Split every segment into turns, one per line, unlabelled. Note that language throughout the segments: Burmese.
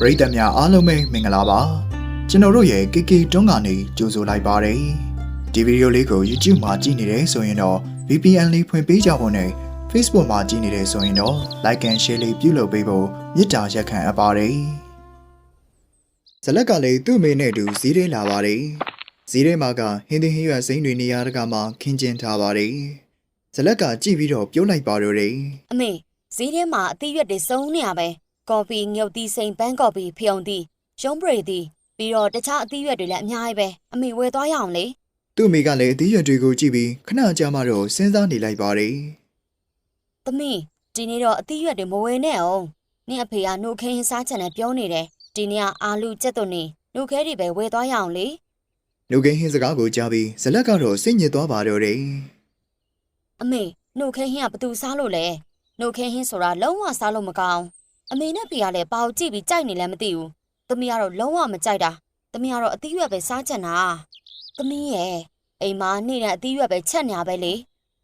ပရိသတ်များအားလုံးပဲမင်္ဂလာပါကျွန်တော်တို့ရဲ့ KK တွန်းကနေကြိုဆိုလိုက်ပါတယ်ဒီဗီဒီယိုလေးကို YouTube မှာကြည့်နေတယ်ဆိုရင်တော့ VPN လေးဖွင့်ပေးကြဖို့နဲ့ Facebook မှာကြည့်နေတယ်ဆိုရင်တော့ Like and Share လေးပြုလုပ်ပေးဖို့မေတ္တာရက်ခံအပ်ပါတယ်ဇလက်ကလည်းသူ့အမေနဲ့အတူဈေးထဲလာပါတယ်ဈေးထဲမှာကဟင်းသင်းဟင်းရွက်စိမ်းတွေနေရာတကာမှာခင်းကျင်းထားပါတယ်ဇလက်ကကြည့်ပြီးတော့ပြောလိုက်ပါတော့တယ်
အမေဈေးထဲမှာအသီးရွက်တွေစုံနေရပဲ ကော်ဖီငုတ်သီးစိမ်ဘန်းကော်ဖီဖျုံသီးရုံးပရိသီးပြီးတော့တခြားအသီးရွက်တွေလည်းအများကြီးပဲအမေဝယ်သွားရအောင်လေ
သူ့အမေကလည်းအသီးရွက်တွေကိုကြည့်ပြီးခဏကြာမှတော့စဉ်းစားနေလိုက်ပါတယ်
သမီးဒီနေ့တော့အသီးရွက်တွေမဝယ်နဲ့အောင်နင့်အဖေကနှုတ်ခင်းစားချင်တယ်ပြောနေတယ်ဒီနေ့ကအာလူကြက်သွန်နေနှုတ်ခဲတွေပဲဝယ်သွားရအောင်လေ။
နှုတ်ခင်းဟင်းစကားကိုကြားပြီးဇလက်ကတော့စိတ်ညစ်သွားပါတော့တယ်
အမေနှုတ်ခဲဟင်းကဘသူစားလို့လဲနှုတ်ခဲဟင်းဆိုတာလုံးဝစားလို့မကောင်း အမေနဲ့ဖေကလည်းဘာကိုကြည့်ပြီးကြိုက်နေလဲမသိဘူးသမီးကတော့လုံးဝမကြိုက်တာသမီးကတော့အသီးရွက်ပဲစားချင်တာသမီးရဲ့အိမ်မှာနေ့တိုင်းအသီးရွက်ပဲချက်နေရပဲလေ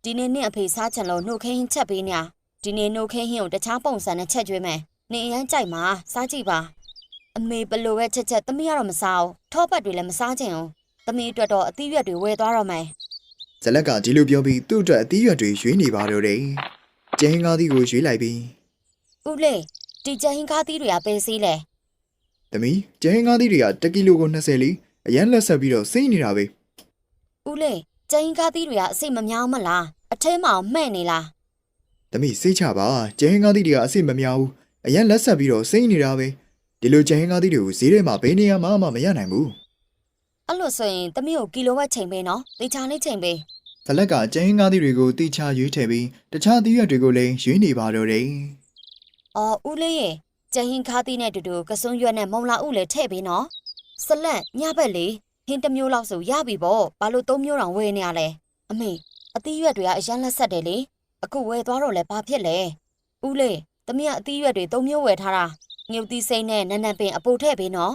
ဒီနေ့နေ့အဖေစားချင်လို့နှုတ်ခဲဟင်းချက်ပေးနေဒီနေ့နှုတ်ခဲဟင်းကိုတခြားပုံစံနဲ့ချက်ကျွေးမယ်နေအရန်ကြိုက်မှာစားကြည့်ပါအမေဘလို့ပဲချက်ချက်သမီးကတော့မစားဘူးထောပတ်တွေလည်းမစားချင်ဘူးသမီးအတွက်တော့အသီးရွက်တွေဝယ်သွားတော့မယ်။
ဇလက်ကဒီလိုပြောပြီးသူ့အတွက်အသီးရွက်တွေရွေးနေပါတော့တယ်။ကျင်းကားသီးကိုရွေးလိုက်ပြီး
ဦးလေး ဒီကြဟင်ကားသီးတွေကပေးစီးလဲ
သမီးကျင်းကားသီးတွေက1ကီလိုကို20လီအရန်လက်ဆက်ပြီးတော့စိမ့်နေတာပဲ
ဦးလေးကြဟင်ကားသီးတွေကအစိတ်မများမလားအထဲမှာမှဲ့နေလား။
သမီးစိတ်ချပါကျင်းကားသီးတွေကအစ်စ်မများဘူးအရန်လက်ဆက်ပြီးတော့စိမ့်နေတာပဲ။ဒီလိုကျင်းကားသီးတွေကိုဈေးထဲမှာဘယ်နေရာမှမရနိုင်ဘူး
အဲ့လိုဆိုရင်သမီးကိုကီလိုဝက်ချိန်ပေးနော်တေချာလေးချိန်ပေး။
ဇလက်ကကျင်းကားသီးတွေကိုတိချရွေးထည့်ပြီးတခြားသီးရွက်တွေကိုလည်းရွေးနေပါတော့တယ်။
အော်ဦးလေးရေကြဟင်ကားသီးနဲ့တူတူကစွန်းရွက်နဲ့မုံလာဦးလည်းထည့်ပေးနော်ဆလန့်ညဘက်လေးဟင်းတစ်မျိုးလောက်ဆိုရပြီပေါ့ဘာလို့သုံးမျိုးတောင်ဝယ်နေရလဲအမေအသီးရွက်တွေကအရန်လက်ဆက်တယ်လေအခုဝယ်သွားတော့လဲဘာဖြစ်လဲဦးလေးသမီးကအသီးရွက်တွေသုံးမျိုးဝယ်ထားတာငုတ်သီးစိမ့်နဲ့နန်းနန်းပင်အပိုထည့်ပေးနော်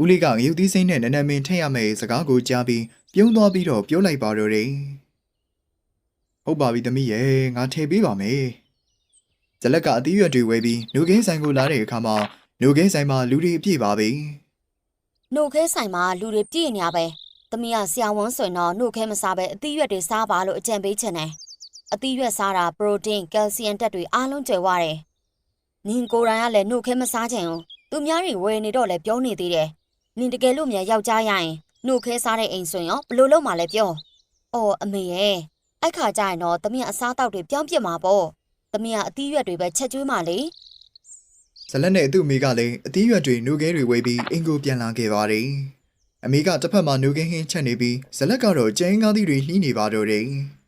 ဦးလေးကငရုတ်သီးစိမ့်နဲ့နန်းနန်းမင်းထည့်ရမယ်စကားကိုကြားပြီးပြုံးသွားပြီးတော့ပြောလိုက်ပါတော့တယ်။ဟုတ်ပါပြီသမီးရဲ့ငါထည့်ပေးပါမယ်။ ဇလက်ကအသီးရွက်တွေဝဲပြီးနှုတ်ခင်းဆိုင်ကိုလာတဲ့အခါမှာနှုတ်ခင်းဆိုင်မှာလူတွေအပြည့်ပါပဲ
နှုတ်ခဲဆိုင်မှာလူတွေပြည့်နေရပဲ။သမီးကဆရာဝန်ဆိုရင်တော့နှုတ်ခဲမစားပဲအသီးရွက်တွေစားပါလို့အကြံပေးချင်တယ်။အသီးရွက်စားတာပရိုတင်းကယ်လ်ဆီယမ်ဓာတ်တွေအားလုံးကျယ်ဝတယ်။နင်ကိုယ်တိုင်ကလည်းနှုတ်ခဲမစားချင်ဘူး။သူများတွေဝယ်နေတော့လည်းပြောနေသေးတယ်။နင်တကယ်လို့မြန်ယောက်ျားရရင်နှုတ်ခဲစားတဲ့အိမ်ဆိုရင်ရောဘယ်လို့လုပ်မှလဲပြော။အော်အမေရဲ့အဲ့ခါကျရင်တော့သမီးကအစားအသောက်တွေပြောင်းပြစ်မှာပေါ့။ သမီးကအသီးရွက်တွေပဲချက်ကျွေးမှလေ။
ဇလက်နဲ့သူ့အမေကလည်းအသီးရွက်တွေနှုတ်ခဲတွေဝဲပြီးအင်ကိုပြန်လာခဲ့ပါတယ်။အမေကတစ်ဖက်မှာနှုတ်ခင်းဟင်းချက်နေပြီးဇလက်ကတော့ကျင်းကားသီးတွေလှီးနေပါတော့တယ်။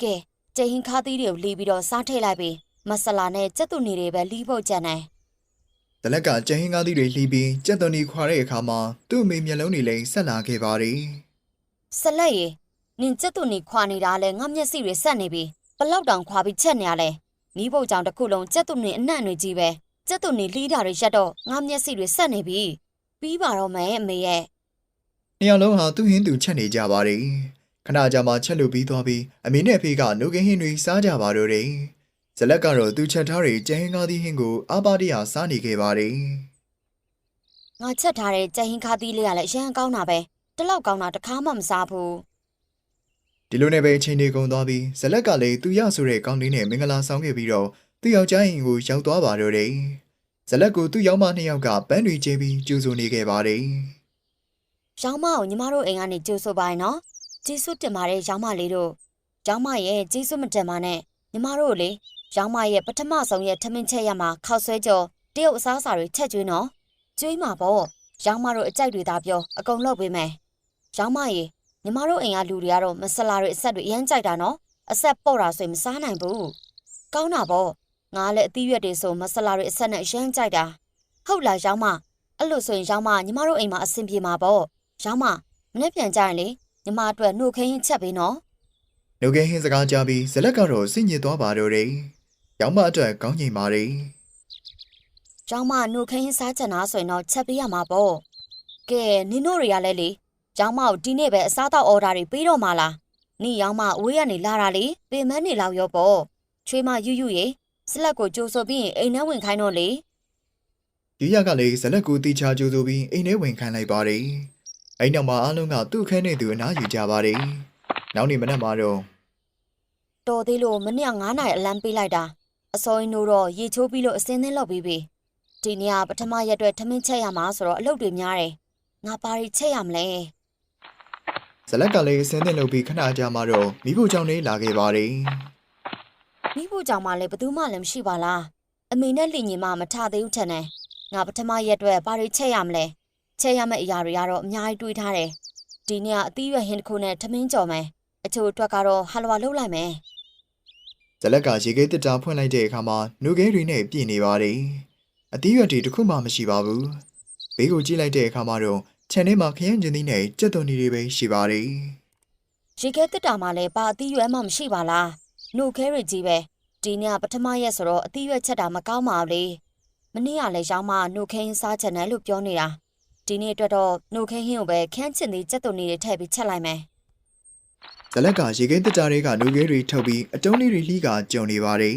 ။
ကဲကျဟင်ခါသီးတွေကိုလီးပြီးတော့စားထည့်လိုက်ပြီးမဆလာနဲ့ကြက်သွန်တွေပဲလီးဖို့ကြံတယ်
တလက်ကကျဟင်းကားသီးတွေလှီးပြီးကြက်သွန်ဒီခွာတဲ့အခါမှာသူ့အမေမျက်လုံးတွေလည်းဆက်လာခဲ့ပါတယ်။
ဆလက်ရေနင်ကြက်သွန်တွေခွာနေတာလဲငါမျက်စိတွေဆက်နေပြီ။ ဘလောက်တောင်ခွာပြီးချက်နေရလဲ။နီးဖို့ကြောင့်တစ်ခုလုံးကြက်သွန်တွေအနှံ့တွေကြီးပဲ။ကြက်သွန်တွေလီးတာတွေရက်တော့ငါမျက်စိတွေဆက်နေပြီ။ပြီးပါတော့မယ်အမေရဲ့။
နှစ်ယောက်လုံးဟာသူ့ဟင်းသူချက်နေကြပါတယ်။ခဏကြာမှချက်လို့ပြီးသွားပြီးအမေနဲ့အဖေကနှုတ်ခင်းဟင်းတွေစားကြပါတော့တယ်။ဇလက်ကတော့သူချက်ထားတဲ့ကျဟင်းကားသီးဟင်းကိုအာပါတရစားနေခဲ့ပါတယ်။
ငါချက်ထားတဲ့ကြက်ဟင်ခါသီးလေးကလည်းအရန်ကောင်းတာပဲ။တစ်လောက်ကောင်းတာတစ်ခါမှမစားဘူး။
ဒီလိုနဲ့ပဲအချိန်တွေကုန်သွားပြီးဇလက်ကလည်းသူရဆိုတဲ့ကောင်းလေးနဲ့မင်္ဂလာဆောင်ခဲ့ပြီးတော့သူ့ယောက်ျားရင်ကိုရောက်သွားပါတော့တယ်။ဇလက်ကိုသူ့ယောက်မနှစ်ယောက်ကပန်းတွေကျင်းပြီးကျူးဆူနေခဲ့ပါတယ်။။
ရောင်းမကိုညီမတို့အိမ်ကနေကြိုးဆိုပါရင်နော်။ကျေးဇူးတင်ပါတယ်ရောင်းမလေးတို့။ရောင်းမရဲ့ကျေးဇူးမတင်ပါနဲ့ညီမတို့လေရောင်းမရဲ့ပထမဆုံးရဲ့ထမင်းချက်ရမှာခောက်ဆွဲကြော်တရုတ်အစားအစာတွေချက်ကျွေးနော်။ကျွေးမှာပေါ့။ရောင်းမတို့အကြိုက်တွေသာပြောအကုန်လုပ်ပေးမယ်။ရောင်းမရေ ညီမတို့အိမ်ကလူတွေကတော့မဆလာတွေအဆက်တွေအရန်ကြိုက်တာနော်။အဆက်ပေါ့တာဆိုရင်မစားနိုင်ဘူး။ကောင်းတာပေါ့။ငါလည်းအသီးရွက်တွေဆိုမဆလာတွေအဆက်နဲ့အရန်ကြိုက်တာ။ဟုတ်လားရောင်းမအဲ့လိုဆိုရင်ရောင်းမညီမတို့အိမ်မှာအဆင်ပြေမှာပေါ့။ရောင်းမမနေ့ပြန်ကြရင်လေညီမအတွက်နှုတ်ခင်းရင်ချက်ပေးနော်
နှုတ်ခင်းဟင်းစကားကြားပြီးဇလက်ကတော့စိတ်ညစ်သွားပါတော့တယ်။ရောင်မအတွက်ကောင်းငိမ်ပါတယ်။
ရောင်းမနှုတ်ခင်းရင်စားချင်တာဆိုရင်တော့ချက်ပေးရမှာပေါ့။ကဲနင်တို့တွေကလည်းလေ ရောင်းမကိုဒီနေ့ပဲအစားတောက်အော်ဒါတွေပေးတော့မှာလား။နီရောင်းမအဝေးကနေလာတာလေပင်မနေလောက်ရောပေါ့။ချွေးမယူယူရေစလက်ကိုကြိုးဆိုပြီးရင်အိမ်ထဲဝင်ခိုင်းတော့လေ
ယူရကလည်းဇလက်ကိုတီချာကြိုးဆိုပြီးအိမ်ထဲဝင်ခံလိုက်ပါတယ်။အဲ့နောက်မှာအားလုံးကသူ့ခန်းနဲ့သူအနားယူကြပါတယ်။နောက်နေ့မနက်မှာတော့
တော်သေးလို့မနေ့က9နာရီအလံပေးလိုက်တာအစောရင်တို့တော့ရေချိုးပြီးလို့အစင်းသင်းလောက်ပြီးပြီဒီနေ့ကပထမရက်အတွက်ထမင်းချက်ရမှာဆိုတော့အလုပ်တွေများတယ်ငါပါရီချက်ရမလဲ
ဇလက်ကလည်းဆင်းသင့်လုပ်ပြီးခဏကြာမှတော့မိဖို့ကြောင့်လေးလာခဲ့ပါတယ်
မိဖို့ကြောင့်မှလည်းဘယ်သူမှလည်းမရှိပါလားအမေနဲ့လင်ညီမမထသေးဘူးထင်တယ်ငါပထမရက်အတွက်ပါရီချက်ရမလဲချက်ရမယ့်အရာတွေကတော့အများကြီးတွေးထားတယ်ဒီနေ့ကအသီးရွက်ဟင်းတစ်ခုနဲ့ထမင်းကြော်မယ်အချို့အတွက်ကတော့ဟာလဝါလုပ်လိုက်မယ်
ဇလက်ကရေခဲတစ်တာဖွင့်လိုက်တဲ့အခါမှာနှုတ်ခဲတွေနဲ့ပြည့်နေပါတယ်အသီးရွက်တွေတစ်ခုမှမရှိပါဘူးဘေးကိုကြည့်လိုက်တဲ့အခါမှာတော့ ခြံထဲမှာခရမ်းကျင်သီးနဲ့ကြက်သွန်တွေပဲရှိပါတယ်
ရေခဲတက်တာမှလည်းပါအသီးရွက်မှမရှိပါလားနှုတ်ခဲရကြီးပဲဒီနေ့ကပထမရက်ဆိုတော့အသီးရွက်ချက်တာမကောင်းပါဘူးလေမနေ့ကလည်းရောင်းမနှုတ်ခဲဟင်းစားချင်တယ်လို့ပြောနေတာဒီနေ့အတွက်တော့နှုတ်ခဲဟင်းကိုပဲခန်းချင်သေးကြက်သွန်တွေထည့်ပြီးချက်လိုက်မယ်
ဇလက်ကရေခဲတစ်တာတွေကနှုတ်ခဲတွေထုတ်ပြီးအတုံးလေးတွေလှီးကကြုံနေပါတယ်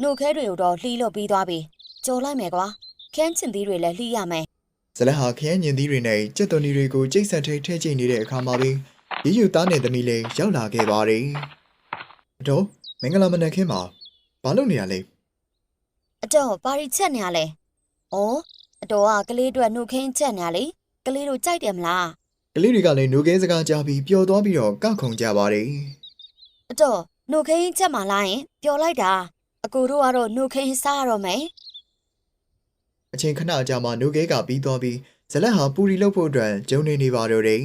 နှုတ်ခဲတွေကိုတော့လှီးလို့ပြီးသွားပြီကြော်လိုက်မယ်ကွာခန်းချင်သေးတွေလည်းလှီးရမယ်
ဇလက်ဟာခရမ်းကျင်သီးတွေနဲ့ကြက်သွန်တွေကိုကြိတ်ဆက်ထိထဲချိန်နေတဲ့အခါမှာပဲရီယူသားနဲ့သမီးလေးရောက်လာခဲ့ပါတယ်အတော့မင်္ဂလာမနက်ခင်းမှာဘာလုပ်နေရလဲ
အတော့ပါရီချက်နေရလဲဩအတော်ကကလေးအတွက်နှုတ်ခင်းချက်နေရလေကလေးတို့ကြိုက်တယ်မလား
ကလေးတွေကလည်းနှုတ်ခဲစကားကြားပြီးပျော်သွားပြီးတော့ကောက်ခုံကြပါတယ်
အတော့နှုတ်ခင်းချက်မှလာရင်ပျော်လိုက်တာအကိုတို့ကတော့နှုတ်ခင်းစားရတော့မယ်
အချိန်ခဏကြာမှနှုတ်ခဲကပြီးသွားပြီးဇလက်ဟာပူရီလုပ်ဖို့အတွက်ဂျုံနေနေပါတော့တယ်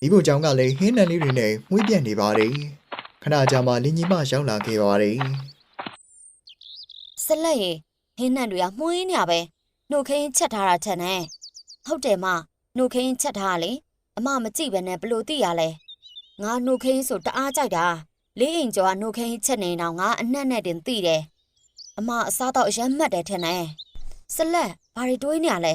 မိဖို့ကြောင့်ကလည်းဟင်းနံလေးတွေနဲ့မှုပြက်နေပါတယ်ခဏကြာမှလင်ကြီးမရောက်လာခဲ့ပါတယ်
ဆက်လက်ရေဟင်းနံတွေကမှုရင်းနေရပဲနှုတ်ခင်းချက်ထားတာချက်နေဟုတ်တယ်မနှုတ်ခင်းချက်ထားတာလေအမမကြည့်ပဲနဲ့ဘလို့သိရလဲငါနှုတ်ခင်းဆိုတအားကြိုက်တာလေးအိမ်ကျော်ကနှုတ်ခင်းချက်နေတော့ငါအနှက်နဲ့တင်သိတယ်အမအစားတော့အရမ်းမှတ်တယ်ထင်တယ် ဆက်လက်ဘာတွေတွေးနေရလဲ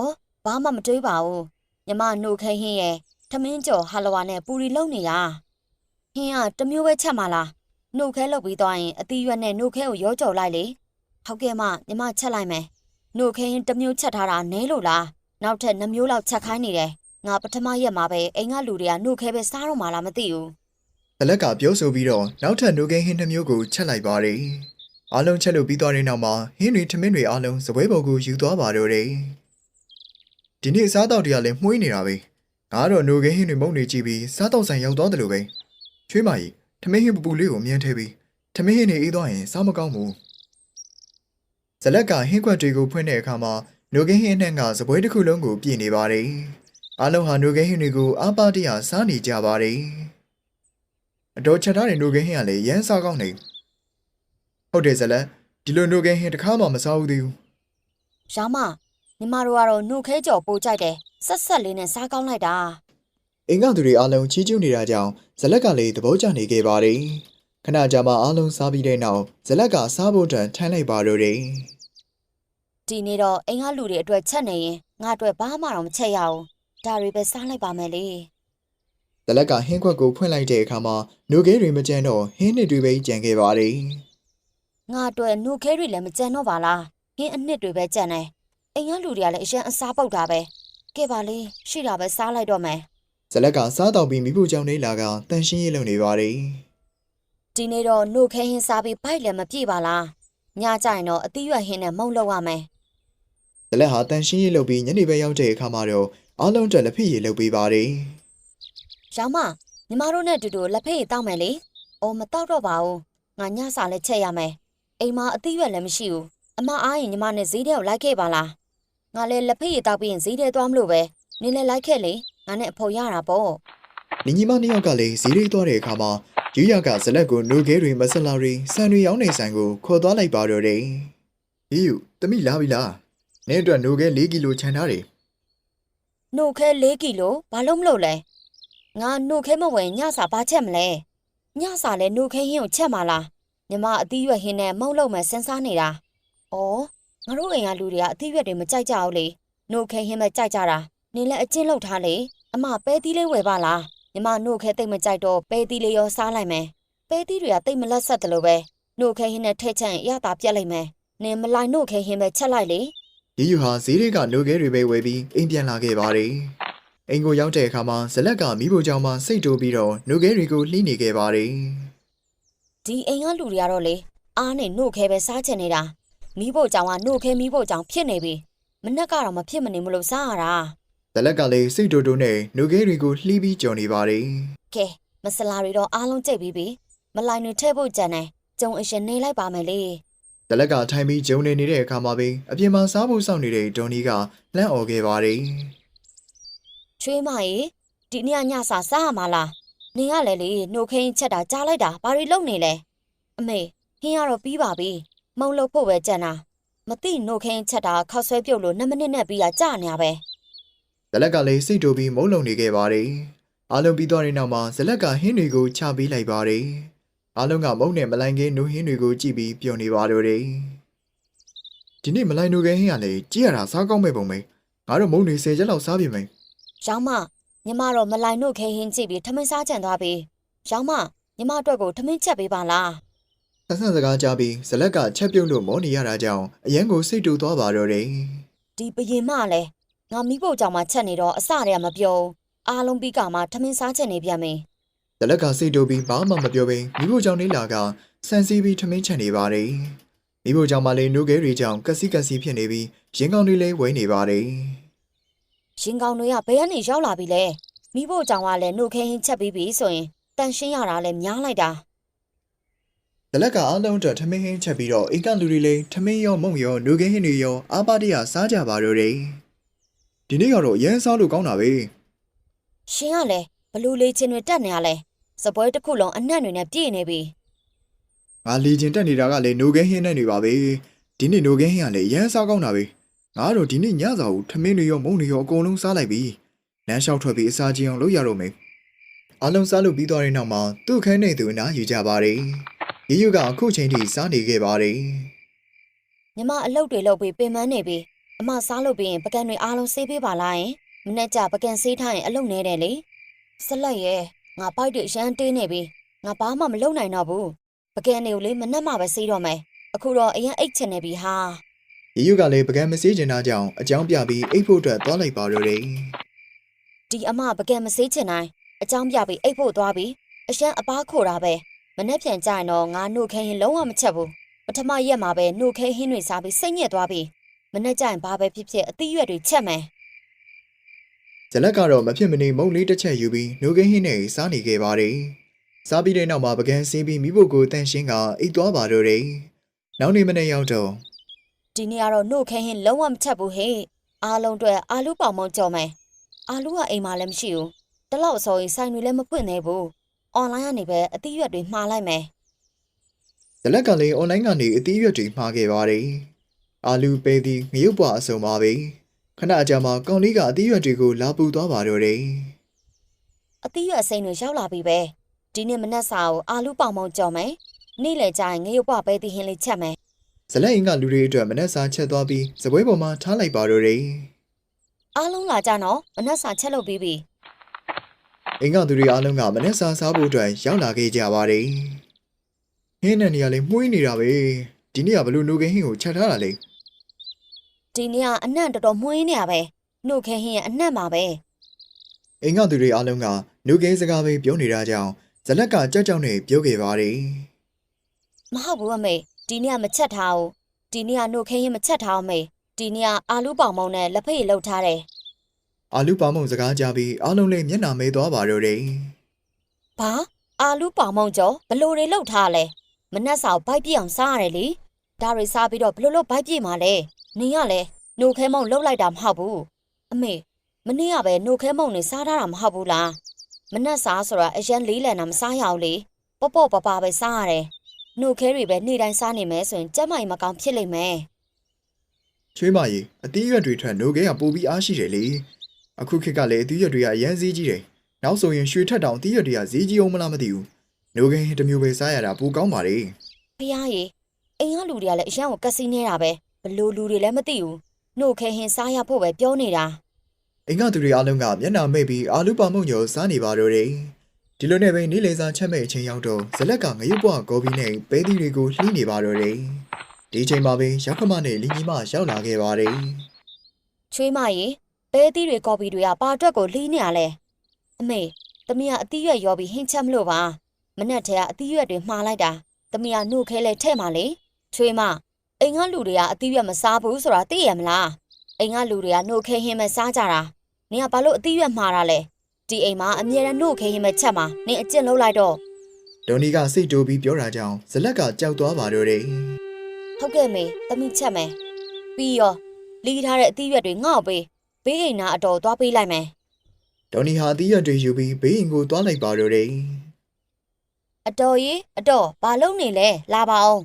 ဩဘာမှမတွေးပါဘူးညီမနှုတ်ခင်းဟင်းရဲ့ထမင်းကျော်ဟာလဝါနဲ့ပူရီလုံနေတာဟင်းကတစ်မျိုးပဲချက်မှာလားနှုတ်ခဲလုပ်ပြီးသွားရင်အသီးရွက်နဲ့နှုတ်ခဲကိုရောကြော်လိုက်လေဟုတ်ကဲ့မညီမချက်လိုက်မယ်နှုတ်ခင်းတစ်မျိုးချက်ထားတာနဲလို့လားနောက်ထပ်နှစ်မျိုးလောက်ချက်ခိုင်းနေတယ်ငါပထမရက်မှာပဲအိမ်ကလူတွေကနှုတ်ခဲပဲစားတော့မှလားမသိဘူး
ဇလက်ကပြောဆိုပြီးတော့နောက်ထပ်နှုတ်ခဲဟင်းတစ်မျိုးကိုချက်လိုက်ပါတယ် အားလုံးချက်လို့ပြီးသွားတဲ့နောက်မှာဟင်းတွေထမင်းတွေအားလုံးစပွဲပေါ်ကိုယူသွားပါတော့တယ်ဒီနေ့စားတော့တရားလည်းမှုေးနေတာပဲငါကတော့နှုတ်ခဲဟင်းတွေမုံနေကြည့်ပြီးစားတော့ဆိုင်ရောက်သွားတယ်လို့ပဲချွေးမကြီးထမင်းဟင်းပူပူလေးကိုအမြင်ထဲပြီးထမင်းဟင်းတွေအေးသွားရင်စားမကောင်းဘူးဇလက်ကဟင်းခွက်တွေကိုဖွင့်တဲ့အခါမှာနှုတ်ခဲဟင်းအနှံ့ကစပွဲတစ်ခုလုံးကိုပြည့်နေပါတယ်အားလုံးဟာနှုတ်ခဲဟင်းတွေကိုအားပါတရစားနေကြပါတယ်အတော်ချက်ထားတဲ့နိုဂင်းဟင်းကလည်းရမ်းစားကောင်းနေ ဟုတ်တယ်ဇလက်ဒီလိုနိုဂင်းဟင်းတစ်ခါမှမစားဘူးသေးဘူး
ရောင်မညီမတို့ကတော့နှုတ်ခဲကြော်ပို့ကြိုက်တယ်ဆက်ဆက်လေးနဲ့စားကောင်းလိုက်တာ
အိမ်ကသူတွေအားလုံးချီးကျူးနေတာကြောင့်ဇလက်ကလည်းသဘောကျနေခဲ့ပါတယ်ခဏကြာမှအားလုံးစားပြီးတဲ့နောက်ဇလက်ကစားဖို့အတွက်ထိုင်လိုက်ပါတော့တယ်
ဒီနေ့တော့အိမ်ကလူတွေအတွက်ချက်နေရင်ငါအတွက်ဘာမှတော့မချက်ရဘူးဒါတွေပဲစားလိုက်ပါမယ်လေ
ဇလက်ကဟင်းခွက်ကိုဖွင့်လိုက်တဲ့အခါမှာနိုဂဲတွေမကြမ်းတော့ဟင်းနှစ်တွေပဲကြံခဲ့ပါတယ်
ငါအတွက်နှုတ်ခဲတွေလည်းမကြံတော့ပါလားဟင်းအနှစ်တွေပဲကြံတယ်အိမ်ကလူတွေကလည်းအရင်အစားပုတ်တာပဲကဲပါလေရှိတာပဲစားလိုက်တော့မယ်
ဇလက်ကစားတော့ပြီးမိဖို့ကြောင့်လေးလာကတန်ရှင်းရေးလုပ်နေပါတယ်
ဒီနေ့တော့နှုတ်ခဲဟင်းစားပြီးဘိုက်လည်းမပြေပါလားညကြရင်တော့အသီးရွက်ဟင်းနဲ့မုံလောက်ရမယ်
ဇလက်ဟာတန်ရှင်းရေးလုပ်ပြီးညနေပဲရောက်တဲ့အခါမှာတော့အားလုံးအတွက်လက်ဖြစ်ရေးလုပ်ပေးပါတယ်
ရောင်မညီမတို့နဲ့အတူတူလက်ဖက်ရည်တောက်မယ်လေအော်မတောက်တော့ပါဘူးငါညစာလည်းချက်ရမယ် အိမ်မှာအသီးရွက်လည်းမရှိဘူးအမအားရင်ညီမနဲ့ဈေးထဲကိုလိုက်ခဲ့ပါလားငါလည်းလက်ဖက်ရည်တောက်ပြီးရင်ဈေးထဲသွားမလို့ပဲနင်းလည်းလိုက်ခဲ့လေငါနဲ့အဖေရတာပေါ့။
ညီညီမနှစ်ယောက်ကလည်းဈေးရိတ်သွားတဲ့အခါမှာယူရကဇလက်ကိုနိုခဲတွေမဆလာတွေစံတွေရောင်းနေဆိုင်ကိုခေါ်သွားလိုက်ပါတော့တယ်။ဟီးယူတမိလာပြီလား။နင်းအတွက်နိုခဲ၄ကီလိုခြံထားတယ်
နှုတ်ခဲ၄ကီလိုဘာလို့မလို့လဲငါနှုတ်ခဲမဝင်ညစာဘာချက်မလဲညစာလဲနှုတ်ခဲဟင်းကိုချက်မလား ညီမအသီးရွက်ဟင်းနဲ့မုံလုံးမဲ့စဉ်းစားနေတာဩငါတို့အိမ်ကလူတွေကအသီးရွက်တွေမကြိုက်ကြဘူးလေနှုတ်ခဲဟင်းပဲကြိုက်ကြတာနင်လည်းအချင်းလောက်ထားလေအမပဲသီးလေးဝယ်ပါလားညီမနှုတ်ခဲတိတ်မကြိုက်တော့ပဲသီးလေးရောစားလိုက်မယ်ပဲသီးတွေကတိတ်မလက်ဆက်တယ်လို့ပဲနှုတ်ခဲဟင်းနဲ့ထည့်ချင်ရတာပြက်လိုက်မယ်နင်မလိုက်နို့ခဲဟင်းပဲချက်လိုက်လေ
ရီယူဟာဈေးတွေကနိုခဲတွေပဲဝယ်ပြီးအိမ်ပြန်လာခဲ့ပါတယ်အိမ်ကိုရောက်တဲ့အခါမှာဇလက်ကမိဖို့ကြောင့်မှစိတ်တိုးပြီးတော့နိုခဲတွေကိုလှိနေခဲ့ပါတယ်
ဒီအိမ်ကလူတွေကတော့လေအားနဲ့နို့ခဲပဲစားချင်နေတာမိဖို့ကြောင့်ကနို့ခဲမိဖို့ကြောင့်ဖြစ်နေပြီမနှက်ကတော့မဖြစ်မနေမလို့စားရတာ
ဇလက်ကလည်းစိတ်တိုးတိုးနဲ့နိုခဲတွေကိုလှိပြီးကြော်နေပါတယ်
ကဲမဆလာတွေတော့အားလုံးကြိတ်ပြီးပြီမလိုက်တွေထည့်ဖို့ကြံတယ်ကျုံအရှင်နေလိုက်ပါမယ်လေ
ဇလက်ကထိုင်ပြီးဂျုံနေနေတဲ့အခါမှာပဲအပြင်မှာစားဖို့စောင့်နေတဲ့ဒေါ်နီကလှမ်းអော်ခဲ့ပါတယ်
ချွေးမရေဒီနေ့ညစာစားရမှာလား နင်ကလည်းလေနှုတ်ခင်းချက်တာကြားလိုက်တာဘာတွေလုပ်နေလဲအမေဟင်းရတော့ပြီးပါပြီမုံလို့ဖို့ပဲကြံတာမသိနှုတ်ခင်းချက်တာခောက်ဆွဲပြုတ်လို့2မိနစ်နဲ့ပြီးတာကြာနေရပဲ
ဇလက်ကလည်းစိတ်တိုးပြီးမုန်းလုံနေခဲ့ပါတယ်အားလုံးပြီးသွားတဲ့နောက်မှာဇလက်ကဟင်းတွေကိုချပေးလိုက်ပါတယ်အားလုံးကမုန်းနဲ့မလိုင်ကင်းနူးဟင်းတွေကိုကြည့်ပြီးပျော်နေပါတော့တယ်ဒီနေ့မလိုင်နူခဲဟင်းကလည်းကြည့်ရတာစားကောင်းမဲ့ပုံပဲငါတို့မုန်းတွေ10ချက်လောက်စားပြီမယ်
ရောင်းမ ညီမတော့မလိုက်နှုတ်ခဲဟင်းကြည့်ပြီးထမင်းစားကြံသွားပြီရောင်းမညီမအတွက်ကိုထမင်းချက်ပေးပါလား
ဆက်ဆံစကားကြားပြီးဇလက်ကချက်ပြုတ်လို့မောနေရတာကြောင့်အရန်ကိုစိတ်တူသွားပါတော့တယ်
ဒီဘရင်မလည်းငါမိဖို့ကြောင့်မှချက်နေတော့အစတည်းကမပြောဘူးအားလုံးပြီးကမှထမင်းစားချက်နေပြန်ပြီ
ဇလက်ကစိတ်တူပြီးဘာမှမပြောဘဲမိဖို့ကြောင့်လေးလာကဆန်စီးပြီးထမင်းချက်နေပါတယ်မိဖို့ကြောင့်မလေးနူခဲတွေကြောင့်ကက်စီကက်စီဖြစ်နေပြီးရင်ကောင်းတွေလည်းဝဲနေပါတယ်
ရင်ကောင်တွေကဘယ်ကနေရောက်လာပြီလဲမိဖို့ကြောင့်ကလည်းနှုတ်ခဲဟင်းချက်ပြီးပြီဆိုရင်တန်ရှင်းရတာလည်းများလိုက်တာ
ဇလက်ကအားလုံးအတွက်ထမင်းဟင်းချက်ပြီးတော့အိမ်ကလူတွေလည်းထမင်းရောမုံရောနူခဲဟင်းတွေရောအားပါတရစားကြပါတော့တယ်ဒီနေ့ကတော့ရမ်းစားလို့ကောင်းတာပဲ
ရှင်ကလည်းဘလူလေးချင်းတွေတက်နေရလဲစပွဲတစ်ခုလုံးအနက်တွေနဲ့ပြည့်နေပြီ
ငါလီချင်တက်နေတာကလည်းနူခဲဟင်းနဲ့နေပါပဲဒီနေ့နူခဲဟင်းကလည်းရမ်းစားကောင်းတာပဲ ငါကတော့ဒီနေ့ညစာကိုထမင်းတွေရောမုံတွေရောအကုန်လုံးစားလိုက်ပြီလမ်းလျှောက်ထွက်ပြီးအစာချင်းအောင်လုပ်ရတော့မယ်အားလုံးစားလို့ပြီးသွားတဲ့နောက်မှာသူ့ခန်းနဲ့သူအနားယူကြပါတယ်ရေယူကအခုချိန်ထိစားနေခဲ့ပါတယ်
ညီမအလုပ်တွေလုပ်ပြီးပင်ပန်းနေပြီအမစားလို့ပြီးရင်ပကံတွေအားလုံးဆေးပေးပါလားယင်မနေ့ကပကံဆေးထားရင်အလုပ်နေတယ်လေဆက်လက်ရဲ့ငါပိုက်တွေရမ်းတင်းနေပြီငါဘာမှမလုပ်နိုင်တော့ဘူးပကံတွေကိုလေမနှက်မှပဲဆေးတော့မယ်အခုတော့အရင်အိတ်ချင်နေပြီဟာ
ရေယူကလည်းပကံမစေးချင်တာကြောင့်အကြောင်းပြပြီးအိတ်ဖို့အတွက်သွားလိုက်ပါတော့တယ်
ဒီအမပကံမဆေးချင်တိုင်းအကြောင်းပြပြီးအိတ်ဖို့သွားပြီးအရှမ်းအပားခိုတာပဲမနေ့ပြန်ကြရင်တော့ငါနှုတ်ခဲဟင်းလုံးဝမချက်ဘူးပထမရက်မှာပဲနှုတ်ခဲဟင်းတွေစားပြီးစိတ်ညစ်သွားပြီမနေ့ကျရင်ဘာပဲဖြစ်ဖြစ်အသီးရွက်တွေချက်မယ်
ဇလက်ကတော့မဖြစ်မနေမုံလေးတစ်ချက်ယူပြီးနူကင်းဟင်းနဲ့စားနေခဲ့ပါတယ်စားပြီးတဲ့နောက်မှာပကံစင်းပြီးမိဖို့ကိုတန်ရှင်းကအိတ်သွားပါတော့တယ်နောက်နေ့မနေ့ရောက်တော့
ဒီနေ့ကတော့နှုတ်ခဲဟင်းလုံးဝမချက်ဘူးဟဲ့အားလုံးအတွက်အာလူပေါင်မောင်းကြော်မယ်အာလူကအိမ်မှာလည်းမရှိဘူးတလောက်အစောကြီးဆိုင်တွေလည်းမဖွင့်သေးဘူးအွန်လိုင်းကနေပဲအသီးရွက်တွေမှားလိုက်မယ်
ဇလက်ကလည်းအွန်လိုင်းကနေအသီးရွက်တွေမှားခဲ့ပါတယ်အာလူပဲသည်ငရုတ်ပွားအစုံပါပဲခဏအကြာမှာကောင်လေးကအသီးရွက်တွေကိုလာပူသွားပါတော့တယ်
အသီးရွက်စိမ်းတွေရောက်လာပြီပဲဒီနေ့မနက်စာကိုအာလူပေါင်မောင်းကြော်မယ်နေ့လယ်ကျရင်ငရုတ်ပွားပဲတီဟင်းလေးချက်မယ်
ဇလက်အင်းကလူတွေအတွက်မနှက်စာချက်သွားပြီးစပွဲပေါ်မှာထားလိုက်ပါတော့တယ်
အားလုံးလာကြနော်မနက်စာချက်လုပ်ပြီးပြီ
အင်းကသူတွေအားလုံးကမနှက်စာစားဖို့အတွက်ရောက်လာခဲ့ကြပါတယ်ဟင်းနဲ့နေရာလေးမှုေးနေတာပဲဒီနေ့ကဘလို့နူကင်းဟင်းကိုချက်ထားတာလေ
ဒီနေ့ကအနှံ့တော်တော်မှုင်းနေရပဲနှုတ်ခဲဟင်းရဲ့အနှံ့ပါပဲ
အိမ်ကသူတွေအားလုံးကနူကင်းစကားပဲပြောနေတာကြောင့်ဇလက်ကကြောက်ကြောက်နဲ့ပြောခဲ့ပါတယ်
မဟုတ်ဘူးအမေ ဒီနေ့ကမချက်ထားဘူးဒီနေ့ကနှုတ်ခဲဟင်းမချက်ထားအောင်မေဒီနေ့ကအာလူပေါင်မောင်းနဲ့လက်ဖက်ရည်လှုပ်ထားတယ်
အာလူပါမုံစကားကြားပြီးအားလုံးလည်းမျက်နှာမဲသွားပါတော့တယ်
ဘာအာလူပေါင်မောင်းကြောဘလို့တွေလှုပ်ထားလဲမနက်စာကိုဘိုက်ပြည့်အောင်စားရတယ်လေဒါတွေစားပြီးတော့ဘလို့လို့ဘိုက်ပြည့်မှာလဲနင်ကလည်းနှုတ်ခဲမောင်းလှုပ်လိုက်တာမဟုတ်ဘူးအမေမနေ့ကပဲနှုတ်ခဲမောင်းနေစားထားတာမဟုတ်ဘူးလားမနက်စာဆိုတာအရန်လေးလံတာမစားရအောင်လေပေါ့ပေါ့ပပပဲစားရတယ် နှုတ်ခဲတွေပဲနေ့တိုင်းစားနေမယ်ဆိုရင်ကျက်မိုင်မကောင်းဖြစ်လိမ့်မယ်
ချွေးမကြီးအသီးရွက်တွေထွက်နူကင်းကပိုပြီးအားရှိတယ်လေအခုခေတ်ကလည်းအသီးရွက်တွေကအရန်စည်းကြီးတယ်နောက်ဆိုရင်ရွှေထက်တောင်အသီးရွက်တွေကစည်းကြီးအောင်မလားမသိဘူးနူကင်းဟင်းတစ်မျိုးပဲစားရတာပိုကောင်းပါလေ
ဖះရေအိမ်ကလူတွေကလည်းအရန်ကိုကက်စီနေတာပဲဘလို့လူတွေလည်းမသိဘူးနှုတ်ခဲဟင်းစားရဖို့ပဲပြောနေတာ
အိမ်ကသူတွေအားလုံးကမျက်နှာမိတ်ပြီးအာလူပါမုံညိုစားနေပါတော့တယ် ဒီလိုနဲ့ပဲနေ့လည်စာချက်မဲ့အချိန်ရောက်တော့ဇလက်ကငရုတ်ပွားဂေါ်ဘီနဲ့ပဲသီးတွေကိုလှီးနေပါတော့တယ်ဒီချိန်မှာပဲရောက်ခမနဲ့လီညီမရောက်လာခဲ့ပါတယ်
ချွေးမရေဘဲသီးတွေကော်ပီတွေကပါအတွက်ကိုလီးနေရလဲအမေသမီးကအသီးရွက်ရောပြီးဟင်းချက်မလို့ပါမနဲ့ထဲကအသီးရွက်တွေမှားလိုက်တာသမီးကနှုတ်ခဲလဲထဲ့မှာလေချွေးမအိမ်ကလူတွေကအသီးရွက်မစားဘူးဆိုတာသိရမလားအိမ်ကလူတွေကနှုတ်ခဲဟင်းမဲ့စားကြတာနင်ကဘာလို့အသီးရွက်မှားတာလဲ ဒီအိမ်မှာအမြဲတမ်းနှုတ်ခဲဟင်းမဲ့ချက်မှာနင်အကျင့်လုံးလိုက်တော့
ဒေါ်နီကစိတ်တိုးပြီးပြောတာကြောင့်ဇလက်ကကြောက်သွားပါတော့တယ်
ဟုတ်ကဲ့မေသမီးချက်မယ်ပြီးရောလီးထားတဲ့အသီးရွက်တွေငေါ့ပေးဘေးအိမ်နာအတော်သွားပေးလိုက်မယ်
ဒေါ်နီဟာအသီးရွက်တွေယူပြီးဘေးအိမ်ကိုသွားလိုက်ပါတော့တယ်
အတော်ကြီးအတော်ဘာလုပ်နေလဲလာပါအောင်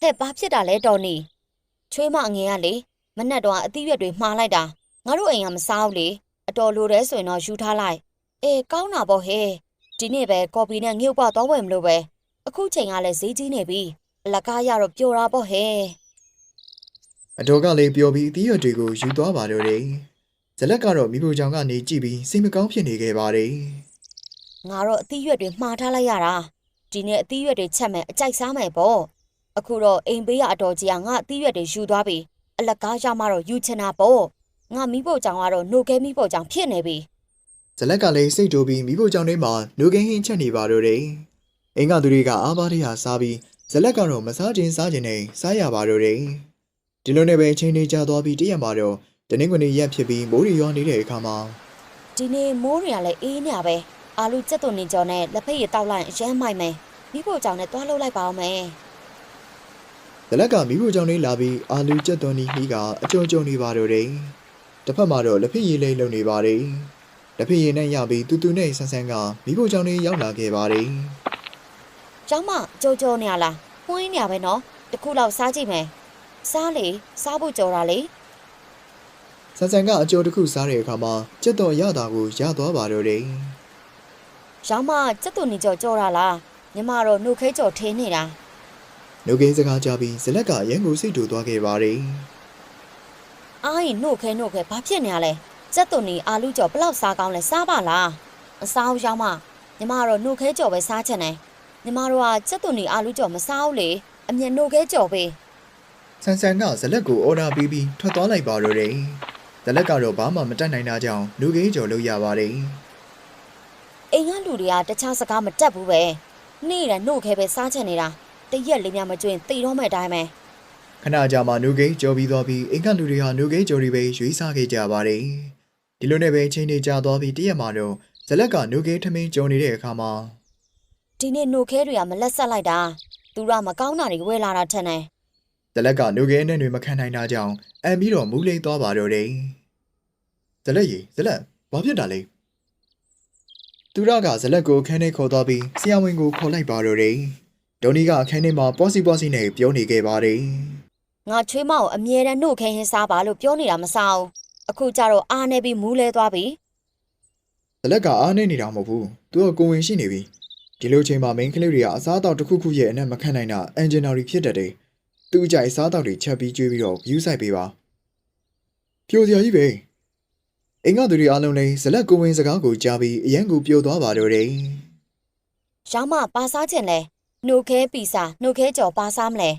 ဟဲ့ဘာဖြစ်တာလဲတော်နီချွေးမအငယ်ကလေမနဲ့တော့အသီးရွက်တွေမှားလိုက်တာငါတို့အိမ်ကမစားဘူးလေအတော်လိုတယ်ဆိုရင်တော့ယူထားလိုက် အေးကောင်းတာပေါ့ဟဲ့ဒီနေ့ပဲကော်ပီနဲ့ငှုပ်ပသွားဝယ်မလို့ပဲအခုချိန်ကလည်းဈေးကြီးနေပြီအလကားရတော့ပျော်တာပေါ့ဟဲ့
အတော်ကလည်းပျော်ပြီးအသီးရွက်တွေကိုယူသွားပါတော့တယ်ဇလက်ကတော့မိဖို့ကြောင့်ကနေကြည့်ပြီးစိတ်မကောင်းဖြစ်နေခဲ့ပါတယ်
ငါတော့အသီးရွက်တွေမှားထားလိုက်ရတာဒီနေ့အသီးရွက်တွေချက်မယ်အကြိုက်စားမယ်ပေါ့အခုတော့အိမ်ဘေးကအတော်ကြီးကငါအသီးရွက်တွေယူသွားပြီအလကားရမှတော့ယူချင်တာပေါ့ငါမိဖို့ကြောင့်ကတော့နှုတ်ခဲမိဖို့ကြောင့်ဖြစ်နေပြီ
ဇလက်ကလည်းစိတ်တိုးပြီးမိဖို့ကြောင့်ထဲမှာလူကင်းဟင်းချက်နေပါတော့တယ်အိမ်ကသူတွေကအားပါးတရစားပြီးဇလက်ကတော့မစားခြင်းစားခြင်းနဲ့စားရပါတော့တယ်ဒီလိုနဲ့ပဲချိန်နေကြသွားပြီးတရက်မှာတော့တနင်္ဂနွေရက်ဖြစ်ပြီးမိုးရီရွာနေတဲ့အခါမှာ
ဒီနေ့မိုးတွေကလည်းအေးနေရပဲအာလူကျက်သွန်နေကြော်နဲ့လက်ဖက်ရည်တောက်လိုက်ရင်အရမ်းမိုက်မယ်မိဖို့ကြောင့်နဲ့တွားလှုပ်လိုက်ပါအောင်မယ်
ဇလက်ကမိဖို့ကြောင့်လေးလာပြီးအာလူကျက်သွန်နီဟီကအကြုံကြုံနေပါတော့တယ်တစ်ဖက်မှာတော့လက်ဖက်ရည်လေးလုံနေပါတယ် လက်ဖက်ရည်နဲ့ရပြီးတူတူနဲ့ဆန်းဆန်းကမိဖို့ကြောင့်လေးရောက်လာခဲ့ပါတယ်
ကျောင်းမကြောကြောနေရလားပွင်းနေရပဲနော်တစ်ခုလောက်စားကြည့်မယ်စားလေစားဖို့ကြော်တာလေ
ဆန်းဆန်းကအကြိုတစ်ခုစားတဲ့အခါမှာကျက်တော်ရတာကိုရသွားပါတော့တယ်
ရောင်းမကျက်သွန်နေကြော်ကြော်တာလားညီမတော့နှုတ်ခဲကြော်ထင်းနေတာ။
နှုတ်ကင်းစကားကြားပြီးဇလက်ကရန်ကိုစိတ်တူသွားခဲ့ပါတယ်
အားရင်နှုတ်ခဲနှုတ်ခဲဘာဖြစ်နေရလဲ ကျက်သွန်နေအာလူကြော်ဘလောက်စားကောင်းလဲစားပါလားမစားဘူးရောင်းမညီမတော့နှုတ်ခဲကြော်ပဲစားချင်တယ်ညီမတို့ကကျက်သွန်နေအာလူကြော်မစားဘူးလေအမြင်နှုတ်ခဲကြော်ပဲ။
ဆန်ဆန်ကဇလက်ကိုအော်ဒါပေးပြီးထွက်သွားလိုက်ပါတော့တယ်။ဇလက်ကတော့ဘာမှမတတ်နိုင်တာကြောင့်နှုတ်ကင်းကြော်လို့ရပါတယ်
အိမ်ကလူတွေကတခြားစကားမတက်ဘူးပဲနေ့တိုင်းနှုတ်ခဲပဲစားချင်နေတာတရက်လေးများမကျွင်တိတော့မဲ့အတိုင်းပဲ။
ခဏကြာမှနှုတ်ကင်းကြော်ပြီးသွားပြီးအိမ်ကလူတွေဟာနှုတ်ကင်းကြော်တွေပဲရွေးစားခဲ့ကြပါတယ်။ ဒီလိုနဲ့ပဲချိန်နေကြသွားပြီးတရက်မှတော့ဇလက်ကနှုတ်ကင်းထမင်းကြော်နေတဲ့အခါမှာ
ဒီနေ့နှုတ်ခဲတွေကမလက်ဆက်လိုက်တာသူကမကောင်းတာတွေဝယ်လာတာထင်တယ်
ဇလက်ကနှုတ်ကင်းနဲ့တွေမခံနိုင်တာကြောင့်အန်ပြီးတော့မူးလိမ့်သွားပါတော့တယ်။ဇလက်ကြီးဇလက်ဘာဖြစ်တာလဲ။သူရကဇလက်ကိုခန်းထဲခေါ်သွားပြီးဆရာဝန်ကိုခေါ်လိုက်ပါတော့တယ်။ဒေါ်နီကအခန်းထဲမှာပေါ့စီပေါ့စီနဲ့ပြောနေခဲ့ပါတယ်။
ငါချွေးမကိုအမြဲတမ်းနှုတ်ခဲဟင်းစားပါလို့ပြောနေတာမစားဘူး အခုကျတော့အားနေပြီးမူးလဲသွားပြီ
ဇလက်ကအားနေနေတာမဟုတ်ဘူးသူကကိုဝင်ရှိနေပြီဒီလိုချိန်မှာ main ကလေးတွေကအစားအသောက်တစ်ခုခုရဲ့အနက်မခံနိုင်တာ engineer ဖြစ်တတ်တယ်သူ့အကြိုက်အစားအသောက်တွေချက်ပြီးကျွေးပြီးတော့ view ဆိုင်ပေးပါပြိုစရာကြီးပဲအင်္ဂါသူတွေအားလုံးလည်းဇလက်ကိုဝင်စကားကိုကြားပြီးအရန်ကိုပြိုသွားပါတော့တယ်
ရောင်းမပါစားချင်လဲနှုတ်ခဲပီစာနှုတ်ခဲကြော်ပါစားမလဲ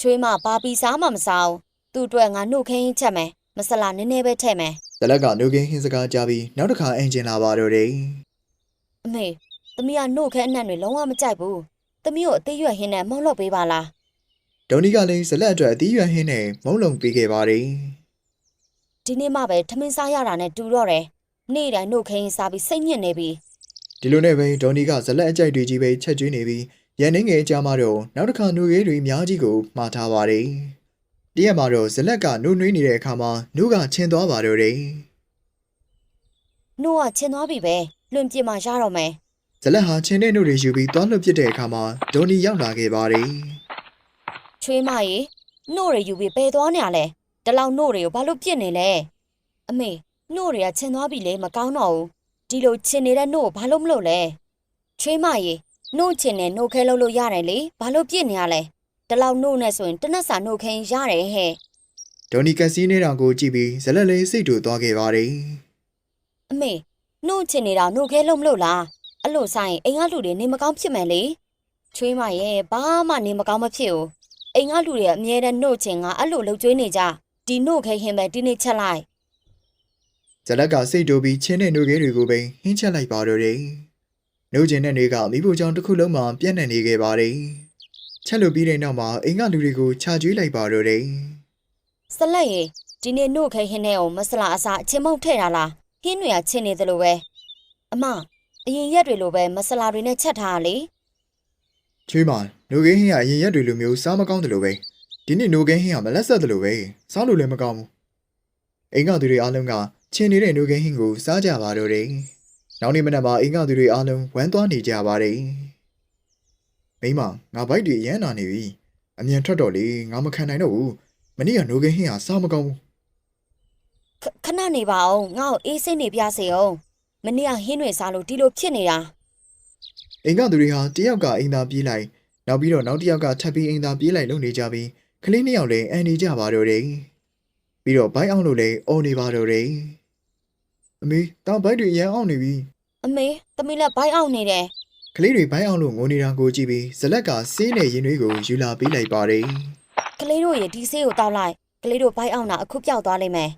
ချွေးမပါပီစာမှမစားဘူးသူ့အတွက်ငါနှုတ်ခဲဟင်းချက်မယ် မဆလာနည်းနည်းပဲထည့်မယ်
ဇလက်ကနိုကင်းဟင်းစကားကြားပြီးနောက်တစ်ခါအင်ဂျင်လာပါတော့တယ်
အမေသမီးကနှုတ်ခဲအနံ့တွေလုံးဝမကြိုက်ဘူးသမီးကိုအသေးရွက်ဟင်းနဲ့မောင်းလို့ပေးပါလား
ဒေါ်နီကလည်းဇလက်အတွက်အသီးရွက်ဟင်းနဲ့မုံလုံးပေးခဲ့ပါတယ်
ဒီနေ့မှပဲထမင်းစားရတာနဲ့တူတော့တယ်နေ့တိုင်းနှုတ်ခဲဟင်းစားပြီးစိတ်ညစ်နေပြီ
ဒီလိုနဲ့ပဲဒေါ်နီကဇလက်အကြိုက်တွေကြီးပဲချက်ကျွေးနေပြီးရန်နေငယ်အကြမှာတော့နောက်တစ်ခါနှုတ်ရဲတွေအများကြီးကိုမှားထားပါတယ်။ တရက်မှာတော့ဇလက်ကနှုတ်နှွေးနေတဲ့အခါမှာနှုတ်ကချင်းသွားပါတော့တယ်
နှုတ်ကချင်းသွားပြီပဲလွန်ပြစ်မှရတော့မယ်။
ဇလက်ဟာချင်းတဲ့နှုတ်တွေယူပြီးသွားလွတ်ပစ်တဲ့အခါမှာဒေါ်နီရောက်လာခဲ့ပါတယ်
ချွေးမရေနှုတ်တွေယူပြီးပယ်သွားနေရလဲဒီလောက်နှုတ်တွေကိုဘာလို့ပြစ်နေလဲအမေနှုတ်တွေကချင်းသွားပြီလေမကောင်းတော့ဘူးဒီလိုချင်းနေတဲ့နှုတ်ကိုဘာလို့မလုပ်လဲချွေးမရေနှုတ်ချင်းနဲ့နှုတ်ခဲလုံးလို့ရတယ်လေဘာလို့ပြစ်နေရလဲ ဒီလောက်နှုတ်နဲ့ဆိုရင်တစ်နက်စာနှုတ်ခဲရင်ရတယ်ဟဲ့။
ဒေါ်နီကစီးနေတာကိုကြည့်ပြီးဇလက်လေးစိတ်တူသွားခဲ့ပါတယ်
အမေနှုတ်ချင်နေတာနှုတ်ခဲလုံးမလို့လားအဲ့လိုဆိုင်အိမ်ကလူတွေနေမကောင်းဖြစ်မယ်လေချွေးမရဲ့ဘာမှနေမကောင်းမဖြစ်ဘူးအိမ်ကလူတွေကအမြဲတမ်းနှုတ်ချင်ငါအဲ့လိုလှုပ်ကြွေးနေကြဒီနှုတ်ခဲဟင်းပဲဒီနေ့ချက်လိုက်
ဇလက်ကစိတ်တိုးပြီးချင်းတဲ့နှုတ်ခဲတွေကိုပင်ဟင်းချက်လိုက်ပါတော့တယ်။နှုတ်ကျင်တဲ့တွေကမိဖို့ကြောင့်တစ်ခုလုံးမှာပြန့်နှံ့နေခဲ့ပါတယ်။ ချက်လို့ပြီးတဲ့နောက်မှာအိမ်ကလူတွေကိုခြာကျွေးလိုက်ပါတော့တယ်
စလက်ရေဒီနေ့နှုတ်ခဲဟင်းနဲ့ကိုမဆလာအစားအချင်းမုံထည့်တာလားဟင်းတွေကချင်းနေသလိုပဲအမအရင်ရက်တွေလိုပဲမဆလာတွေနဲ့ချက်ထားရလေ။
ချွေးမနှုတ်ခဲဟင်းကအရင်ရက်တွေလိုမျိုးစားမကောင်းတယ်လို့ပဲ။ဒီနေ့နှုတ်ခဲဟင်းကမလက်ဆက်တယ်လို့ပဲ။စားလို့လည်းမကောင်းဘူး။အိမ်ကသူတွေအားလုံးကချင်းနေတဲ့နှုတ်ခဲဟင်းကိုစားကြပါတော့တယ်။နောက်နေ့မနက်မှာအိမ်ကသူတွေအားလုံးဝမ်းသွားနေကြပါတယ်။ မိမငါဘိုက်တွေရမ်းနာနေပြီ။အမြန်ထွက်တော့လေငါမခံနိုင်တော့ဘူး။မနေ့ကနှုတ်ခဲဟင်းကစားမကောင်းဘူး
ခခဏနေပါအောင်ငါ့ကိုအေးစိတ်နေပြစေအောင်မနေ့ကဟင်းတွေစားလို့ဒီလိုဖြစ်နေတာ
အိမ်ကသူတွေဟာတယောက်ကအိမ်သာပြေးလိုက်နောက်ပြီးတော့နောက်တစ်ယောက်ကထပ်ပြီးအိမ်သာပြေးလိုက်လုပ်နေကြပြီးကလေးနှစ်ယောက်လည်းအန်နေကြပါတော့တယ်ပြီးတော့ဘိုက်အောင်လို့လည်းအော်နေပါတော့တယ်အမေတောင်ဘိုက်တွေရမ်းအောင်နေပြီ
အမေသမီးလက်ဘိုင်းအောင်နေတယ်
ကလေးတွေဘိုက်အောင်လို့ငိုနေတာကိုကြည့်ပြီးဇလက်ကဆေးနဲ့ရင်တွေကိုယူလာပေးလိုက်ပါတယ်
ကလေးတို့ရေဒီဆေးကိုတောက်လိုက်ကလေးတို့ဘိုင်းအောင်တာအခုပြောက်သွားလိမ့်မယ်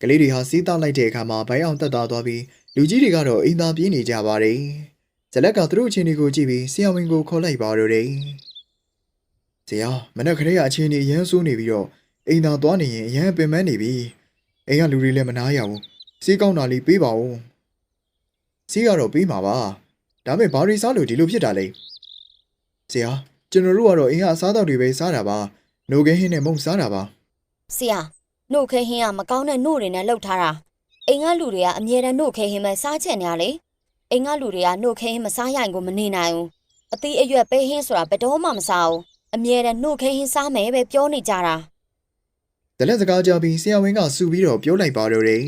ကလေးတွေဟာဆေးတောက်လိုက်တဲ့အခါမှာဘိုက်အောင်တက်သွားသွားပြီးလူကြီးတွေကတော့အိမ်သာပြေးနေကြပါတယ်ဇလက်ကသူတို့အချင်းတွေကိုကြည့်ပြီးဆရာဝန်ကိုခေါ်လိုက်ပါတော့တယ်ဆရာမနေ့ကလေးကအချင်းတွေအရန်ဆိုးနေပြီးတော့အိမ်သာသွားနေရင်အရန်ပင်ပန်းနေပြီအိမ်ကလူတွေလည်းမနာရဘူးဆေးကောင်းတာလေးပေးပါဦးဆေးကတော့ပေးမှာပါ ဒါပေမဲ့ဘာရီစားလို့ဒီလိုဖြစ်တာလဲဆရာကျွန်တော်တို့ကတော့အိမ်ကအစားအသောက်တွေပဲစားတာပါနိုကင်းဟင်းနဲ့မုံစားတာပါ
ဆရာနှုတ်ခဲဟင်းကမကောင်းတဲ့နှုတ်တွေနဲ့လှုပ်ထားတာအိမ်ကလူတွေကအမြဲတမ်းနှုတ်ခဲဟင်းပဲစားချင်နေရလေအိမ်ကလူတွေကနှုတ်ခဲဟင်းမစားရရင်ကိုမနေနိုင်ဘူးအသီးအရွက်ပဲဟင်းဆိုတာဘယ်တော့မှမစားဘူးအမြဲတမ်းနှုတ်ခဲဟင်းစားမယ်ပဲပြောနေကြတာ။
တလက်စကားကြပြီးဆရာဝန်ကစူပြီးတော့ပြောလိုက်ပါတော့တယ်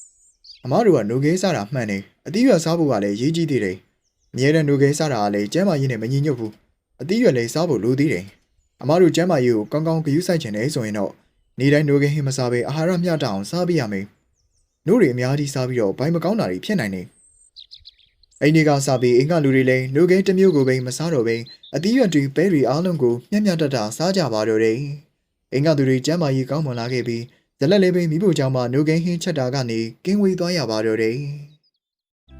။အမားတို့ကနိုကဲစားတာမှန်တယ်။အသီးရွက်စားဖို့ကလည်းရေးကြီးသေးတယ်။အ မြဲတမ်းနိုကဲစားတာကလည်းကျန်းမာရေးနဲ့မညီညွတ်ဘူး။အသီးရွက်လည်းစားဖို့လိုသေးတယ်။အမားတို့ကျန်းမာရေးကိုကောင်းကောင်းဂရုစိုက်ချင်တယ်ဆိုရင်တော့နေတိုင်းနိုကဲဟင်းမစားဘဲအာဟာရမျှတအောင်စားပြရမယ်။နို့တွေအများကြီးစားပြီးတော့ဘိုင်မကောင်းတာတွေဖြစ်နိုင်တယ်။အိမ်တွေကစားပြီးအိမ်ကလူတွေလည်းနိုကဲတစ်မျိုးကိုပဲမစားတော့ဘဲအသီးရွက်တွေပဲတွေအားလုံးကိုမျှမျှတတစားကြပါတော့တယ်။အိမ်ကသူတွေကျမ်းမာရေးကောင်းမွန်လာခဲ့ပြီးဇလက်လေးပင်မိဖို့ကြောင့်မှနိုကင်းဟင်းချက်တာကနေကင်းဝေးသွားရပါတော့တယ်။